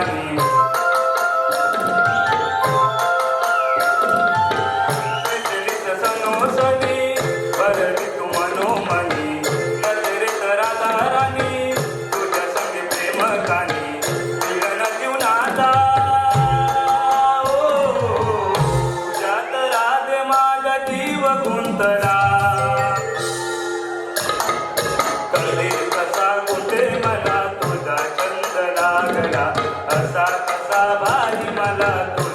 body. बाबाजी मला